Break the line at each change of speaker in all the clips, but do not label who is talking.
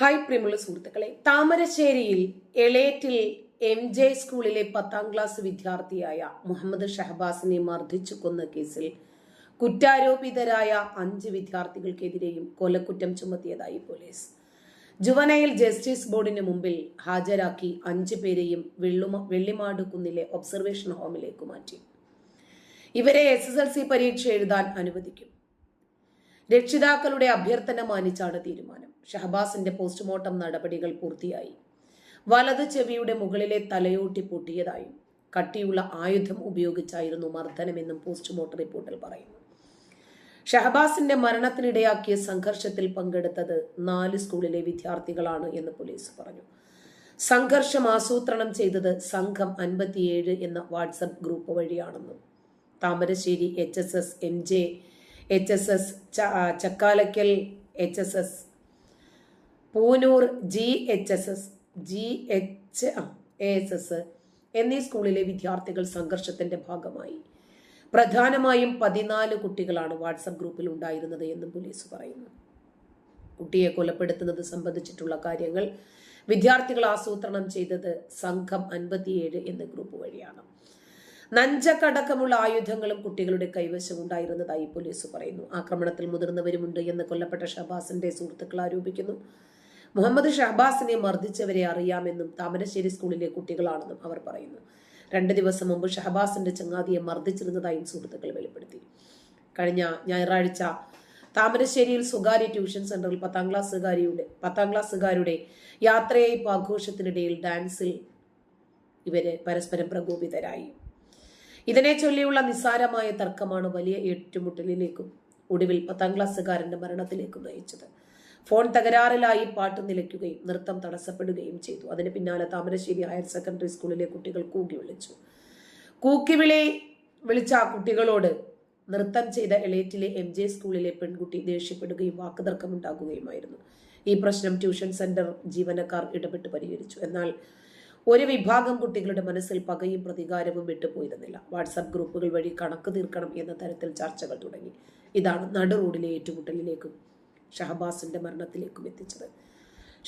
Hi പ്രിയമുള്ള സുഹൃത്തുക്കളെ. താമരശ്ശേരിയിൽ എളേറ്റിൽ എം ജെ സ്കൂളിലെ പത്താം ക്ലാസ് വിദ്യാർത്ഥിയായ മുഹമ്മദ് ഷഹബാസിനെ മർദ്ദിച്ചു കൊന്ന കേസിൽ കുറ്റാരോപിതരായ അഞ്ച് വിദ്യാർത്ഥികൾക്കെതിരെയും കൊലക്കുറ്റം ചുമത്തിയതായി പോലീസ്. ജുവനയിൽ ജസ്റ്റിസ് ബോർഡിന് മുമ്പിൽ ഹാജരാക്കി അഞ്ചു പേരെയും വെള്ളുമ വെള്ളിമാട് കുന്നിലെ ഒബ്സർവേഷൻ ഹോമിലേക്ക് മാറ്റി. ഇവരെ എസ് എസ് എൽ സി പരീക്ഷ എഴുതാൻ അനുവദിക്കും. രക്ഷിതാക്കളുടെ അഭ്യർത്ഥന മാനിച്ചാണ് തീരുമാനം. ഷഹബാസിന്റെ പോസ്റ്റ്മോർട്ടം നടപടികൾ പൂർത്തിയായി. വലത് ചെവിയുടെ മുകളിലെ തലയോട്ടി പൊട്ടിയതായും കട്ടിയുള്ള ആയുധം ഉപയോഗിച്ചായിരുന്നു മർദ്ദനമെന്നും പോസ്റ്റ്മോർട്ടം റിപ്പോർട്ടിൽ പറയുന്നു. ഷഹബാസിന്റെ മരണത്തിനിടയാക്കിയ സംഘർഷത്തിൽ പങ്കെടുത്തത് നാല് സ്കൂളിലെ വിദ്യാർത്ഥികളാണ് എന്ന് പോലീസ് പറഞ്ഞു. സംഘർഷം ആസൂത്രണം ചെയ്തത് സംഘം അൻപത്തിയേഴ് എന്ന WhatsApp group വഴിയാണെന്നും. Thamarassery H S S M J H S S Chakkalakkal H S S Poonoor G H S S G H A S S എന്നീ സ്കൂളിലെ വിദ്യാർത്ഥികൾ സംഘർഷത്തിന്റെ ഭാഗമായി. പ്രധാനമായും പതിനാല് കുട്ടികളാണ് വാട്സപ്പ് ഗ്രൂപ്പിൽ ഉണ്ടായിരുന്നത് എന്നും പോലീസ് പറയുന്നു. കുട്ടിയെ കൊലപ്പെടുത്തുന്നത് സംബന്ധിച്ചിട്ടുള്ള കാര്യങ്ങൾ വിദ്യാർത്ഥികൾ ആസൂത്രണം ചെയ്തത് സംഘം അൻപത്തിയേഴ് എന്ന ഗ്രൂപ്പ് വഴിയാണ്. നഞ്ചക്കടക്കമുള്ള ആയുധങ്ങളും കുട്ടികളുടെ കൈവശം ഉണ്ടായിരുന്നതായി പോലീസ് പറയുന്നു. ആക്രമണത്തിൽ മുതിർന്നവരുമുണ്ട് എന്ന് കൊല്ലപ്പെട്ട ഷഹബാസിന്റെ സുഹൃത്തുക്കൾ ആരോപിക്കുന്നു. മുഹമ്മദ് ഷഹബാസിനെ മർദ്ദിച്ചവരെ അറിയാമെന്നും താമരശ്ശേരി സ്കൂളിലെ കുട്ടികളാണെന്നും അവർ പറയുന്നു. രണ്ട് ദിവസം മുമ്പ് ഷഹബാസിന്റെ ചങ്ങാതിയെ മർദ്ദിച്ചിരുന്നതായും സുഹൃത്തുക്കൾ വെളിപ്പെടുത്തി. കഴിഞ്ഞ ഞായറാഴ്ച താമരശ്ശേരിയിൽ സ്വകാര്യ ട്യൂഷൻ സെന്ററിൽ പത്താം ക്ലാസ്സുകാരിയുടെ പത്താം ക്ലാസ്സുകാരുടെ യാത്രയയപ്പ് ആഘോഷത്തിനിടയിൽ ഡാൻസിൽ ഇവരെ പരസ്പരം പ്രകോപിതരായി. ഇതിനെ ചൊല്ലിയുള്ള നിസ്സാരമായ തർക്കമാണ് വലിയ ഏറ്റുമുട്ടലിലേക്കും ഒടുവിൽ പത്താം ക്ലാസ്സുകാരന്റെ മരണത്തിലേക്കും നയിച്ചത്. ഫോൺ തകരാറിലായി പാട്ട് നിലയ്ക്കുകയും നൃത്തം തടസ്സപ്പെടുകയും ചെയ്തു. അതിന് പിന്നാലെ താമരശ്ശേരി ഹയർ സെക്കൻഡറി സ്കൂളിലെ കുട്ടികൾ കൂക്കി വിളിച്ചു. കൂക്കിവിളി വിളിച്ച ആ കുട്ടികളോട് നൃത്തം ചെയ്ത എളേറ്റിലെ എം ജെ സ്കൂളിലെ പെൺകുട്ടി ദേഷ്യപ്പെടുകയും വാക്കുതർക്കമുണ്ടാകുകയുമായിരുന്നു. ഈ പ്രശ്നം ട്യൂഷൻ സെന്റർ ജീവനക്കാർ ഇടപെട്ട് പരിഹരിച്ചു. എന്നാൽ ഒരു വിഭാഗം കുട്ടികളുടെ മനസ്സിൽ പകയും പ്രതികാരവും വിട്ടുപോയിരുന്നില്ല. വാട്സാപ്പ് ഗ്രൂപ്പുകൾ വഴി കണക്ക് തീർക്കണം എന്ന തരത്തിൽ ചർച്ചകൾ തുടങ്ങി. ഇതാണ് നടു റോഡിലെ ഏറ്റുമുട്ടലിലേക്കും ഷഹബാസിന്റെ മരണത്തിലേക്കും എത്തിച്ചത്.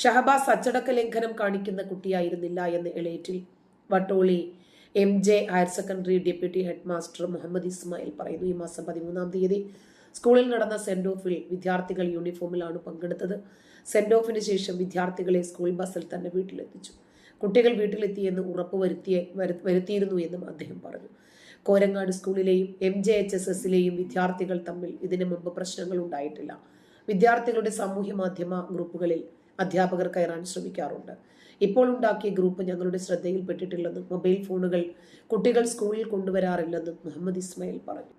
ഷഹബാസ് അച്ചടക്ക ലംഘനം കാണിക്കുന്ന കുട്ടിയായിരുന്നില്ല എന്ന് Elettil Vattoli M J higher secondary deputy head master Muhammad Ismail പറയുന്നു. ഈ മാസം പതിമൂന്നാം തീയതി സ്കൂളിൽ നടന്ന സെന്റ് ഓഫിൽ വിദ്യാർത്ഥികൾ യൂണിഫോമിലാണ് പങ്കെടുത്തത്. സെന്റ് ഓഫിന് ശേഷം വിദ്യാർത്ഥികളെ സ്കൂൾ ബസ്സിൽ തന്നെ വീട്ടിലെത്തിച്ചു. കുട്ടികൾ വീട്ടിലെത്തിയെന്ന് ഉറപ്പ് വരുത്തിയ വരുത്തിയിരുന്നു എന്നും അദ്ദേഹം പറഞ്ഞു. കോരങ്ങാട് സ്കൂളിലെയും എം ജെ എച്ച് എസ് എസിലെയും വിദ്യാർത്ഥികൾ തമ്മിൽ ഇതിനു മുമ്പ് പ്രശ്നങ്ങൾ ഉണ്ടായിട്ടില്ല. വിദ്യാർത്ഥികളുടെ സാമൂഹ്യ മാധ്യമ ഗ്രൂപ്പുകളിൽ അധ്യാപകർ കയറാൻ ശ്രമിക്കാറുണ്ട്. ഇപ്പോൾ ഉണ്ടാക്കിയ ഗ്രൂപ്പ് ഞങ്ങളുടെ ശ്രദ്ധയിൽപ്പെട്ടിട്ടില്ലെന്നും മൊബൈൽ ഫോണുകൾ കുട്ടികൾ സ്കൂളിൽ കൊണ്ടുവരാറില്ലെന്നും മുഹമ്മദ് ഇസ്മയിൽ പറഞ്ഞു.